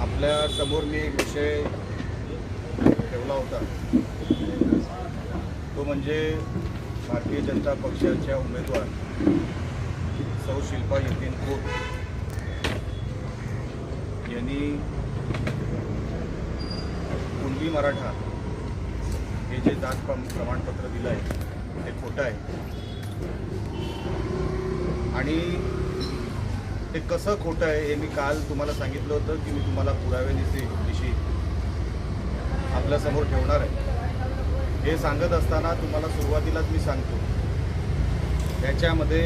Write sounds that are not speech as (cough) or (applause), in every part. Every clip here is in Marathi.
आपल्यासमोर मी एक विषय ठेवला होता. तो म्हणजे भारतीय जनता पक्षाच्या उमेदवार सौ शिल्पा यतीन खोत यांनी कुणबी मराठा हे जे जात प्रमाणपत्र दिलं आहे ते खोटं आहे. आणि ते कसं खोटं आहे हे मी काल तुम्हाला सांगितलं होतं की मी तुम्हाला पुराव्यानिशी दिशी आपल्यासमोर ठेवणार आहे. हे सांगत असताना तुम्हाला सुरुवातीलाच मी सांगतो. त्याच्यामध्ये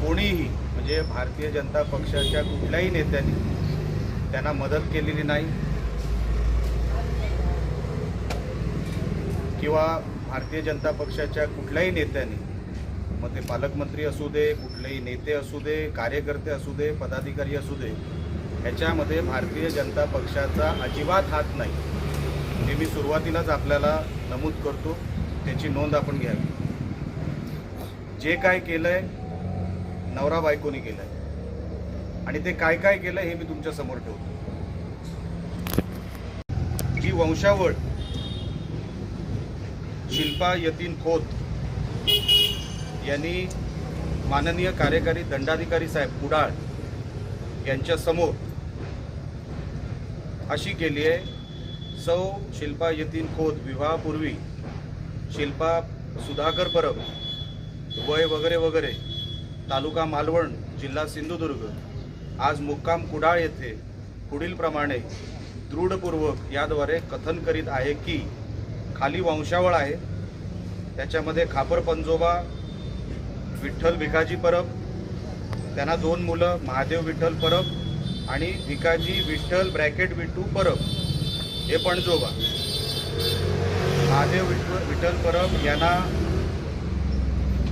कोणीही म्हणजे भारतीय जनता पक्षाच्या कुठल्याही नेत्यांनी त्यांना मदत केलेली नाही. किंवा भारतीय जनता पक्षाच्या कुठल्याही नेत्यांनी मग ते पालकमंत्री असू दे कुठलेही नेते असू दे कार्यकर्ते असू दे पदाधिकारी असू दे ह्याच्यामध्ये भारतीय जनता पक्षाचा अजिबात हात नाही. हे मी सुरुवातीलाच आपल्याला नमूद करतो त्याची नोंद आपण घ्यावी. जे काय केलंय नवरा बायकोनी केलंय. आणि ते काय काय केलंय हे मी तुमच्यासमोर ठेवतो. जी वंशावळ शिल्पा यतीन खोत यांनी माननीय कार्यकारी दंडाधिकारी साहेब कुडाळ यांच्यासमोर अशी केली आहे सौ शिल्पा यतीन खोत विवाहापूर्वी शिल्पा सुधाकर परब वय वगैरे वगैरे तालुका मालवण जिल्हा सिंधुदुर्ग आज मुक्काम कुडाळ येथे पुढीलप्रमाणे दृढपूर्वक याद्वारे कथन करीत आहे की खाली वंशावळ आहे त्याच्यामध्ये खापर पंजोबा विठ्ठल भिकाजी परब त्यांना दोन मुलं महादेव विठ्ठल परब आणि भिकाजी विठ्ठल ब्रॅकेट विठू परब. हे पणजोबा. महादेव विठ्ठल विठ्ठल परब यांना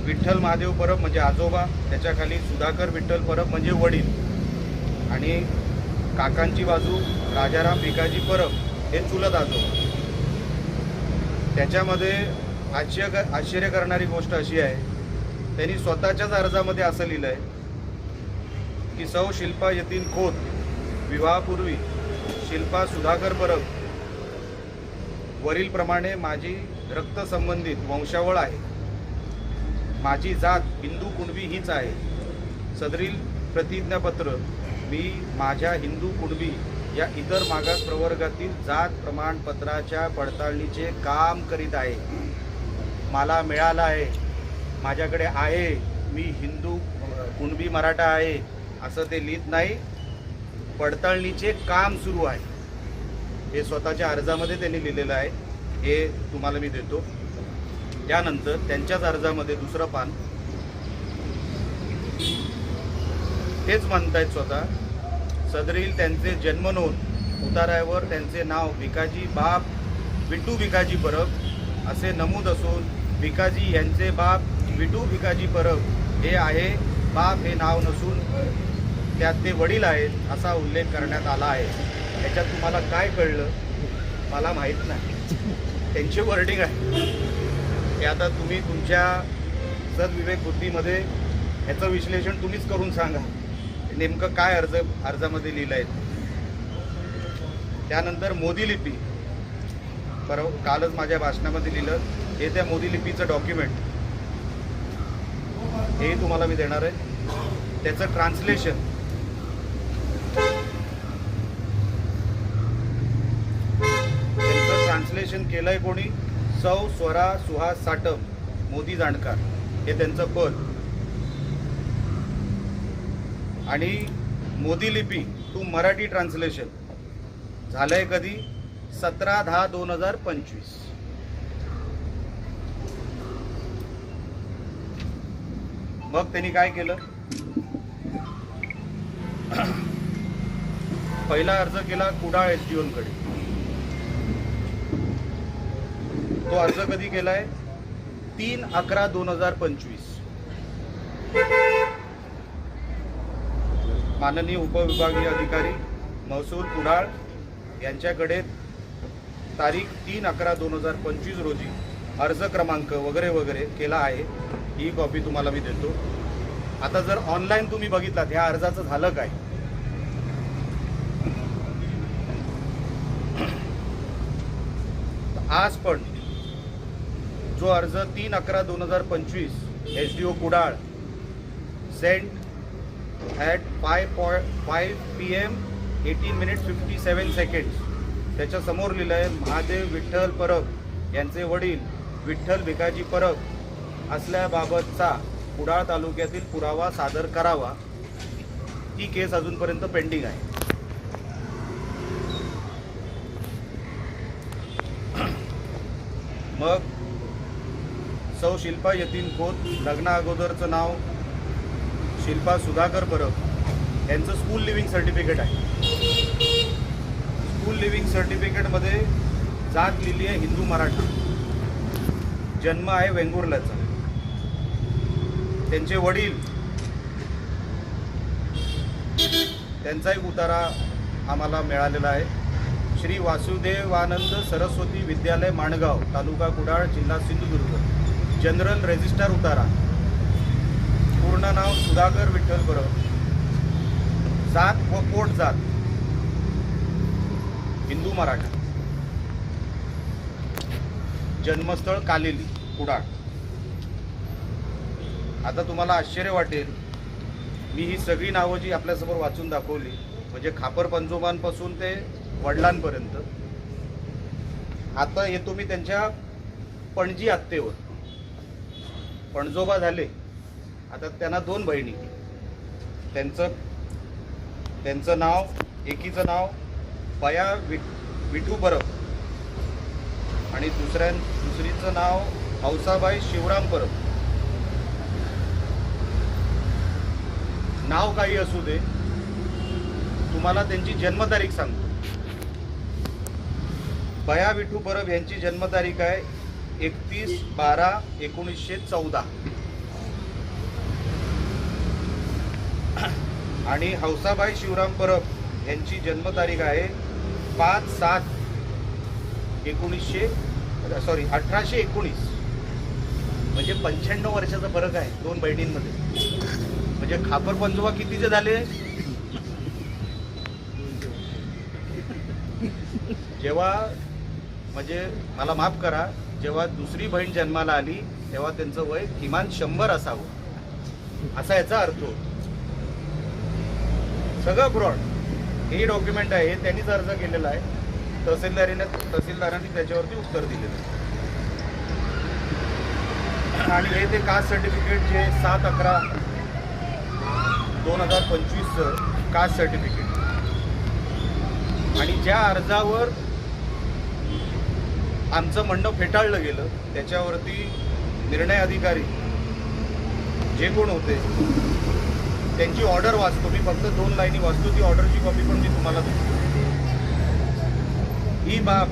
विठ्ठल महादेव परब म्हणजे आजोबा त्याच्याखाली सुधाकर विठ्ठल परब म्हणजे वडील. आणि काकांची बाजू राजाराम भिकाजी परब हे चुलत आजोबा. त्याच्यामध्ये आश्चर्य आश्चर्य करणारी गोष्ट अशी आहे त्यांनी स्वतःच्याच अर्जामध्ये असं लिहिलं आहे की सौ शिल्पा यतीन खोत विवाहापूर्वी शिल्पा सुधाकर परब वरीलप्रमाणे माझी रक्तसंबंधित वंशावळ आहे. माझी जात हिंदू कुणबी हीच आहे. सदरील प्रतिज्ञापत्र मी माझ्या हिंदू कुणबी या इतर मागास प्रवर्गातील जात प्रमाणपत्राच्या पडताळणीचे काम करीत आहे. मला मिळालं आहे. माझ्याकडे आहे मी हिंदू कुणबी मराठा आहे असं ते लिहित नाही. पडताळणीचे काम सुरू आहे. हे स्वतःच्या अर्जामध्ये त्यांनी लिहिलेलं आहे. हे तुम्हाला मी देतो. त्यानंतर त्यांच्याच अर्जामध्ये दुसरं पान. तेच म्हणतायत स्वतः. सदरील त्यांचे जन्मनोंद उतारावर त्यांचे नाव भिकाजी बाप विठू भिकाजी परब असे नमूद असून भिकाजी यांचे बाप विटू भिकाजी परब हे आहे. बाप हे नाव नसून त्यात ते वडील आहेत असा उल्लेख करण्यात आला आहे. त्याच्यात तुम्हाला काय कळलं? मला माहीत नाही. त्यांचे वर्डिंग आहे. हे आता तुम्ही तुमच्या सदविवेक बुद्धीमध्ये ह्याचं विश्लेषण तुम्हीच करून सांगा. नेमकं काय अर्ज अर्जामध्ये लिहिलं आहे त्यानंतर मोदी लिपी. बरोबर कालच माझ्या भाषणामध्ये लिहिलं. हे त्या मोदी लिपीचं डॉक्युमेंट हे तुम्हाला मी देणार आहे. त्याचं ट्रान्सलेशन त्यांचं ट्रान्सलेशन केलंय कोणी? सौ स्वरा सुहास साटम मोदी जाणकार. हे त्यांचं पद. आणि मोदी लिपी टू मराठी ट्रान्सलेशन झालंय कधी? सतरा दहा दोन हजार पंचवीस. मग त्यांनी काय केलं? पहिला अर्ज केला कुडाळ एस डी कडे. तो अर्ज कधी केलाय? तीन अकरा दोन हजार पंचवीस. माननीय उपविभागीय अधिकारी महसूल कुडाळ यांच्याकडे तारीख तीन अकरा दोन हजार पंचवीस रोजी अर्ज क्रमांक वगैरे वगैरे केला आहे. ही कॉपी तुम्हाला मी देतो. आता जर ऑनलाईन तुम्ही बघितलात ह्या अर्जाचं झालं काय? आज पण जो अर्ज तीन अकरा दोन हजार पंचवीस S D O Kudal sent at five पॉय five P M eighteen minute fifty seven seconds त्याच्यासमोर लिहिलं आहे महादेव विठ्ठल परब यांचे वडील विठ्ठल भिकाजी परब असल्याबाबतचा कुडाळ तालुक्यातील पुरावा सादर करावा. ही केस अजूनपर्यंत पेंडिंग आहे. (clears throat) मग सौ शिल्पा यतीन खोत लग्ना अगोदरचं नाव शिल्पा सुधाकर परब. यांचं स्कूल लिव्हिंग सर्टिफिकेट आहे. स्कूल लिव्हिंग सर्टिफिकेटमध्ये जात लिहिली आहे हिंदू मराठा. जन्म आहे वेंगुर्ल्याचा. त्यांचे वडील त्यांचा एक उतारा आम्हाला मिळालेला आहे. श्री वासुदेवानंद सरस्वती विद्यालय माणगाव तालुका कुडाळ जिल्हा सिंधुदुर्ग. जनरल रेजिस्टर उतारा. पूर्ण नाव सुधाकर विठ्ठल परब जात व पोट जात. हिंदू मराठा. जन्मस्थळ कालेली कुडाळ. आता तुम्हाला आश्चर्य वाटेल मी ही सगळी नावं जी आपल्यासमोर वाचून दाखवली म्हणजे खापर पंजोबांपासून ते वडिलांपर्यंत आता येतो मी त्यांच्या पणजी आत्तेवर पणजोबा झाले आता त्यांना दोन बहिणी त्यांचं त्यांचं नाव एकीचं नाव पया विट विठू बरफ आणि दुसऱ्या दुसरीचं नाव हौसाबाई शिवराम परब. नाव काही असू दे. तुम्हाला त्यांची जन्मतारीख सांगतो. बया विठू परब यांची जन्मतारीख आहे एकतीस बारा एकोणीसशे चौदा. आणि हौसाबाई शिवराम परब यांची जन्मतारीख आहे पाच सात एकोणीसशे सॉरी अठराशे एकोणीस. म्हणजे पंच्याण्णव वर्षाचा फरक आहे दोन बहिणींमध्ये. म्हणजे खापर पंजोबा कितीचे झाले? जेव्हा म्हणजे मला माफ करा जेव्हा दुसरी बहीण जन्माला आली तेव्हा त्यांचं वय किमान शंभर असावं. असा याचा अर्थ होतो. सगळं फ्रॉड हे डॉक्युमेंट आहे त्यांनीच अर्ज केलेला आहे. तहसीलदारीने तहसीलदारांनी त्याच्यावरती उत्तर दिलेलं आणि हे ते कास्ट सर्टिफिकेट जे सात अकरा दोन हजार पंचवीसचं कास्ट सर्टिफिकेट आणि ज्या अर्जावर आमचं म्हणणं फेटाळलं गेलं त्याच्यावरती निर्णय अधिकारी जे कोण होते त्यांची ऑर्डर वाचतो. मी फक्त दोन लाईनी वाचतो. ती ऑर्डरची कॉपी पण मी तुम्हाला देतो. ही बाब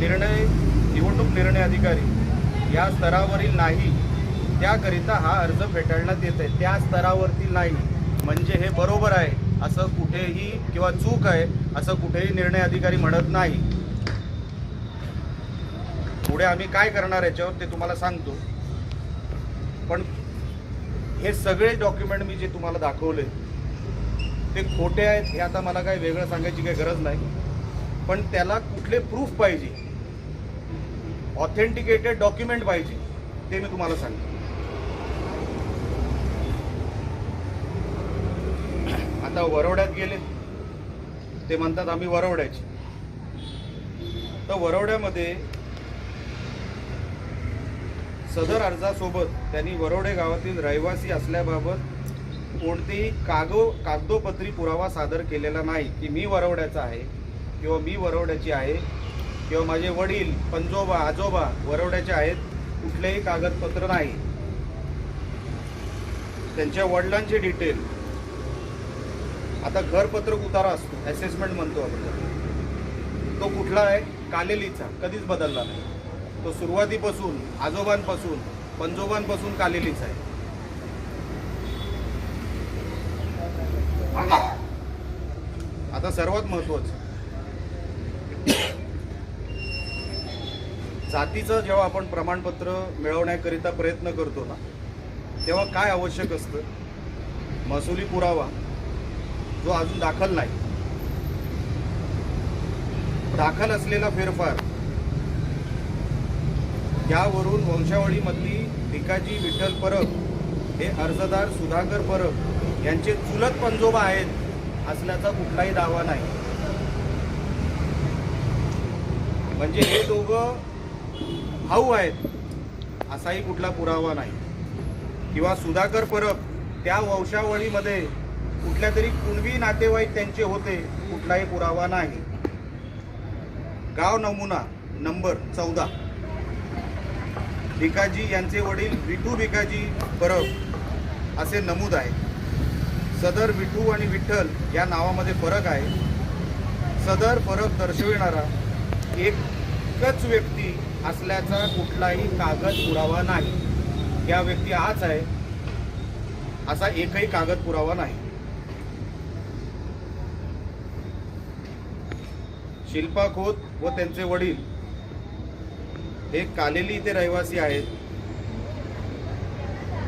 निर्णय निवडणूक निर्णय अधिकारी या स्तरावरील नाही त्याकरिता हा अर्ज फेटाळण्यात येत आहे त्या स्तरावरती नाही. म्हणजे हे बरोबर आहे असं कुठेही किंवा चूक आहे असं कुठेही निर्णय अधिकारी म्हणत नाही. पुढे आम्ही काय करणार याच्यावर ते तुम्हाला सांगतो. पण हे सगळे डॉक्युमेंट मी जे तुम्हाला दाखवले ते खोटे आहेत हे आता मला काही वेगळं सांगायची काही गरज नाही. पण त्याला कुठले प्रूफ पाहिजे? ऑथेंटिकेटेड डॉक्युमेंट पाहिजे ते मी तुम्हाला सांगतो. आता वरवड्यात गेले ते म्हणतात आम्ही वरवड्याचे तर वरवड्यामध्ये सदर अर्जासोबत त्यांनी वरवडे गावातील रहिवासी असल्याबाबत कोणतेही कागो कागदोपत्री पुरावा सादर केलेला नाही की मी वरवड्याचा आहे. किंवा मी वरवड्याची आहे किंवा माझे वडील पंजोबा आजोबा वरवड्याचे आहेत कुठलेही कागदपत्र नाही. त्यांच्या वडिलांचे डिटेल आता घरपत्रक उतारा असतो असेसमेंट म्हणतो आपण तो कुठला आहे? कालेलीचा कधीच बदलला नाही. तो सुरुवातीपासून आजोबांपासून पंजोबांपासून कालेलीचा आहे. आता सर्वात महत्वाचं जातीचं जेव्हा आपण प्रमाणपत्र मिळवण्याकरिता प्रयत्न करतो ना तेव्हा काय आवश्यक असतं? महसुली पुरावा जो अजून दाखल नाही. दाखल असलेला फेरफार यावरून वंशावळीमधली भिकाजी विठ्ठल परब हे अर्जदार सुधाकर परब यांचे चुलत पंजोबा आहेत असल्याचा कुठलाही दावा नाही. म्हणजे हे दोघं भाऊ आहेत असाही कुठला पुरावा नाही. किंवा सुधाकर परब त्या वंशावळीमध्ये कुठल्या तरी कुणबी नातेवाईक त्यांचे होते कुठलाही पुरावा नाही. गाव नमुना नंबर चौदा. भिकाजी यांचे वडील विठू भिकाजी परब असे नमूद आहे सदर विठू आणि विठ्ठल या नावामध्ये फरक आहे. सदर फरक दर्शविणारा एकच व्यक्ती असल्याचा कुठलाही कागद पुरावा नाही. या व्यक्ती हाच आहे असा एकही कागद पुरावा नाही. शिल्पा खोत व त्यांचे वडील हे कालेली इथे रहिवासी आहेत.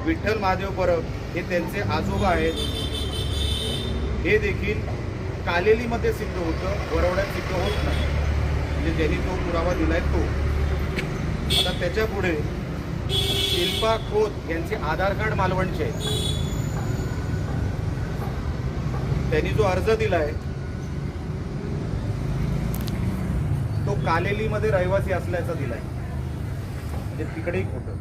विठ्ठल महादेव परब हे त्यांचे आजोबा आहेत. हे देखील कालेलीमध्ये सिद्ध होतं वरवड्यात सिद्ध होत नाही. म्हणजे ज्यांनी तो पुरावा दिलाय तो. आता त्याच्या पुढे शिल्पा खोत यांचे आधार कार्ड मालवणचे. आहे त्यांनी जो अर्ज दिलाय तो कालेलीमध्ये रहिवासी असल्याचा दिलाय. म्हणजे तिकडेही खोट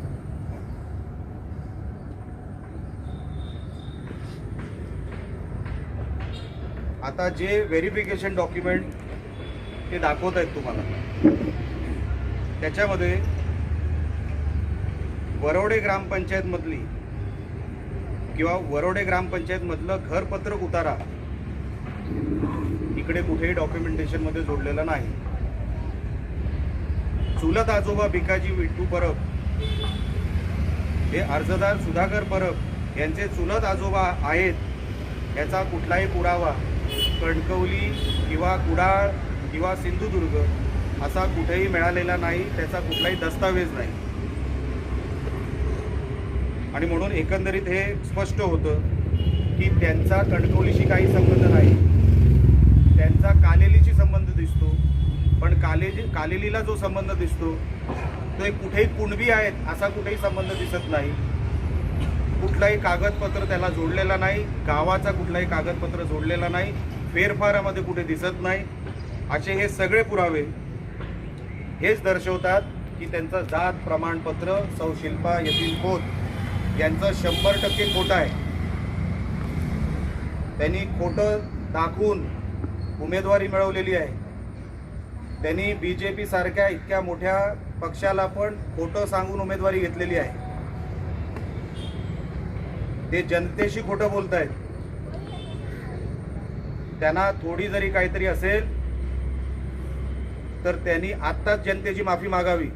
आता जे व्हेरिफिकेशन डॉक्युमेंट ते दाखवत आहेत तुम्हाला. त्याच्यामध्ये वरोडे ग्रामपंचायतमधली किंवा वरोडे ग्रामपंचायतमधलं घरपत्रक उतारा इकडे कुठेही डॉक्युमेंटेशनमध्ये जोडलेला नाही. चुलत आजोबा भिकाजी विठ्ठू परब हे अर्जदार सुधाकर परब यांचे चुलत आजोबा आहेत याचा कुठलाही पुरावा कणकवली किंवा कुडाळ किंवा सिंधुदुर्ग असा कुठेही मिळालेला नाही त्याचा कुठलाही दस्तावेज नाही. आणि म्हणून एकंदरीत हे स्पष्ट होतं की त्यांचा कणकवलीशी काही संबंध नाही. त्यांचा कालेलीशी संबंध दिसतो. पण कालेली कालेलीला जो संबंध दिसतो तो एक कुठेही कुणबी आहेत असा कुठेही संबंध दिसत नाही. कुठलाही कागदपत्र त्याला जोडलेला नाही गावाचा कुठलाही कागदपत्र जोडलेला नाही फेरफारामध्ये कुठे दिसत नाही. असे हे सगळे पुरावे हेच दर्शवतात की त्यांचं जात प्रमाणपत्र सौशिल्पा येथील होत. यांचं शंभर टक्के खोटं आहे. त्यांनी खोटं दाखवून उमेदवारी मिळवलेली आहे. त्यांनी बी जे पी सारख्या इतक्या मोठ्या पक्षाला पण खोटं सांगून उमेदवारी घेतलेली आहे. ते जनतेशी खोटं बोलत आहेत त्यांना थोडी जरी काहीतरी असेल तर त्यांनी आत्ताच जनतेची माफी मागावी.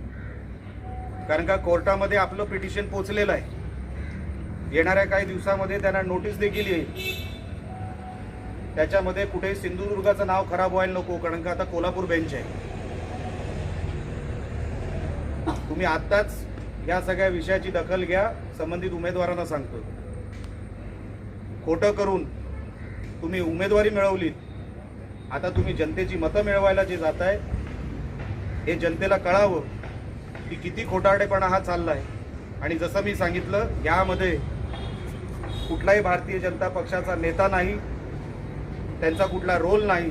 कारण का कोर्टामध्ये आपलं पिटिशन पोचलेलं आहे. येणाऱ्या काही दिवसामध्ये त्यांना नोटीस देखील येईल. त्याच्यामध्ये कुठे सिंधुदुर्गाचं नाव खराब व्हायला नको कारण का आता कोल्हापूर बेंच आहे. तुम्ही आत्ताच या सगळ्या विषयाची दखल घ्या संबंधित उमेदवारांना सांगतो खोटं करून तुम्ही उमेदवारी मिळवलीत. आता तुम्ही जनतेची मतं मिळवायला जे जात आहे हे जनतेला कळावं की किती खोटारडेपणा हा चाललाय. आणि जसं मी सांगितलं यामध्ये कुठलाही भारतीय जनता पक्षाचा नेता नाही त्यांचा कुठला रोल नाही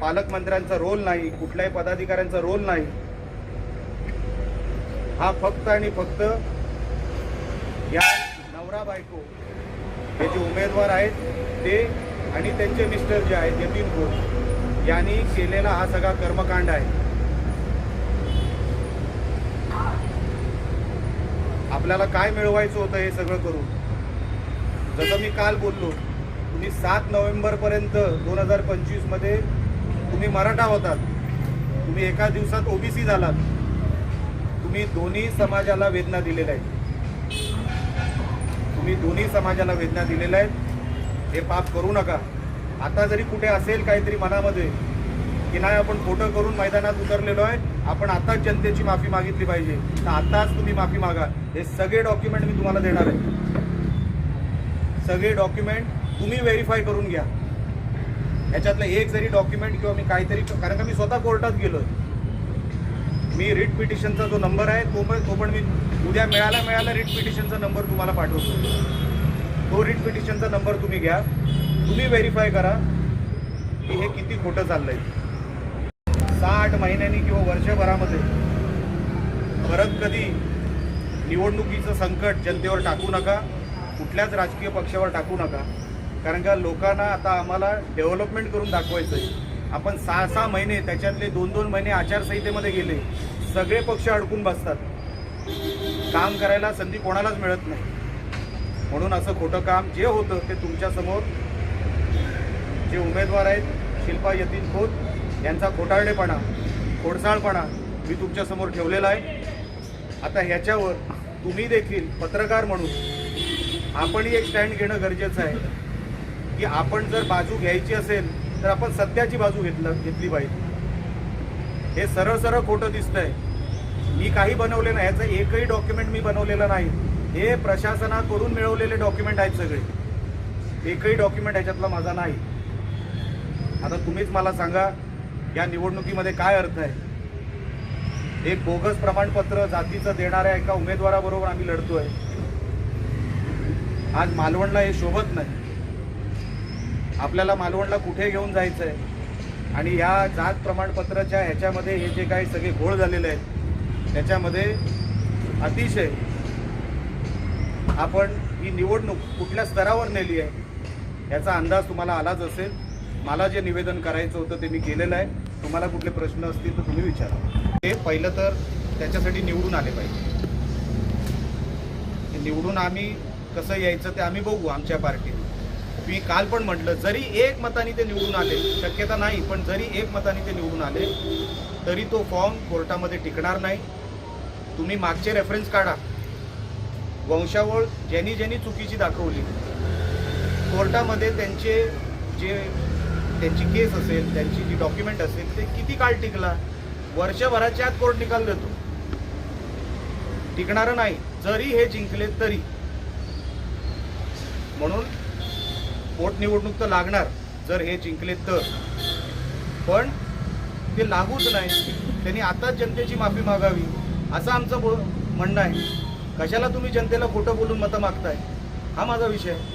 पालकमंत्र्यांचा रोल नाही कुठल्याही पदाधिकाऱ्यांचा रोल नाही. हा फक्त आणि फक्त या नवरा बायको हे जे उमेदवार आहेत ते आणि त्यांचे मिस्टर जे आहेत यतीन घोष यांनी केलेला हा सगळा कर्मकांड आहे. आपल्याला काय मिळवायचं होतं हे सगळं करून? जसं मी काल बोललो तुम्ही सात नोव्हेंबरपर्यंत दोन हजार पंचवीसमध्ये तुम्ही मराठा होतात. तुम्ही एका दिवसात ओबीसी झालात. तुम्ही दोन्ही समाजाला वेदना दिलेल्या आहेत. तुम्ही दोन्ही समाजाला वेदना दिलेल्या आहेत. हे पाप करू नका. आता जरी कुठे असेल काहीतरी मनामध्ये की नाही आपण खोटं करून मैदानात उतरलेलो आहे आपण आताच जनतेची माफी मागितली पाहिजे. तर आताच तुम्ही माफी मागा. हे सगळे डॉक्युमेंट मी तुम्हाला देणार आहे. सगळे डॉक्युमेंट तुम्ही व्हेरीफाय करून घ्या. याच्यातलं एक जरी डॉक्युमेंट किंवा मी काहीतरी कारण का मी स्वतः कोर्टात गेलो मी रिट पिटिशनचा जो नंबर आहे तो पण तो पण मी उद्या मिळाला मिळाला रिट पिटिशनचा नंबर तुम्हाला पाठवतो. तो रिट पिटिशनचा नंबर तुम्ही घ्या. तुम्ही व्हेरीफाय करा की हे किती खोटं चाललंय. सहा आठ महिन्यांनी किंवा वर्षभरामध्ये परत कधी निवडणुकीचं संकट जनतेवर टाकू नका. कुठल्याच राजकीय पक्षावर टाकू नका. कारण का लोकांना आता आम्हाला डेव्हलपमेंट करून दाखवायचं आहे आपण सहा सहा महिने त्याच्यातले दोन दोन महिने आचारसंहितेमध्ये गेले. सगळे पक्ष अडकून बसतात. काम करायला संधी कोणालाच मिळत नाही. म्हणून असं खोटं काम जे होतं ते तुमच्यासमोर जे उमेदवार आहेत शिल्पा यतीन खोत यांचा खोटारडेपणा खोडसाळपणा मी तुमच्यासमोर ठेवलेला आहे. आता ह्याच्यावर तुम्ही देखील पत्रकार म्हणून आपणही एक स्टँड घेणं गरजेचं आहे. की आपण जर बाजू घ्यायची असेल तर आपण सत्याची बाजू घेतलं घेतली पाहिजे. हे सरळ सरळ खोटं दिसतंय. मी काही बनवले नाही याचं एकही डॉक्युमेंट मी बनवलेलं नाही. हे प्रशासनाकडून मिळवलेले डॉक्युमेंट आहेत सगळे. एकही डॉक्युमेंट ह्याच्यातला माझा नाही. आता तुम्हीच मला सांगा या निवडणुकीमध्ये काय अर्थ आहे? एक बोगस प्रमाणपत्र जातीचं देणाऱ्या एका उमेदवाराबरोबर आम्ही लढतोय. आज मालवणला हे शोभत नाही. आपल्याला मालवणला कुठे घेऊन जायचं आहे आणि या जात प्रमाणपत्राच्या ह्याच्यामध्ये हे जे काही सगळे घोळ झालेले आहेत त्याच्यामध्ये अतिशय आपण ही निवडणूक कुठल्या स्तरावर नेली आहे याचा अंदाज तुम्हाला आलाच असेल. मला जे निवेदन करायचं होतं ते मी केलेलं आहे. तुम्हाला कुठले प्रश्न असतील तर तुम्ही विचारा. ते पहिलं तर त्याच्यासाठी निवडून आले पाहिजे. निवडून आम्ही कसं यायचं ते आम्ही बघू आमच्या पार्टीत. मी काल पण म्हटलं जरी एक मताने ते निवडून आले शक्यता नाही पण जरी एक मताने ते निवडून आले तरी तो फॉर्म कोर्टामध्ये टिकणार नाही. तुम्ही मागचे रेफरन्स काढा. वंशावळ ज्यांनी ज्यांनी चुकीची दाखवली कोर्टामध्ये त्यांचे जे त्यांची केस असेल त्यांची जी डॉक्युमेंट असेल ते किती काळ टिकला? वर्षभराच्या आत कोर्ट निकाल देतो. टिकणारं नाही. जरी हे जिंकले तरी. म्हणून पोटनिवडणूक तर लागणार जर हे जिंकले तर. पण ते लागूच नाही. त्यांनी आताच जनतेची माफी मागावी असं आमचं बो म्हणणं आहे. कशाला तुम्ही जनतेला खोटं बोलून मतं मागताय? हा माझा विषय आहे.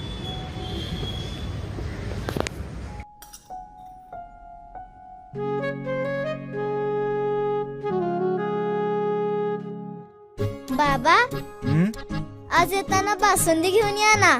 बाबा हं? आज येताना बासुंदी घेऊन या ना.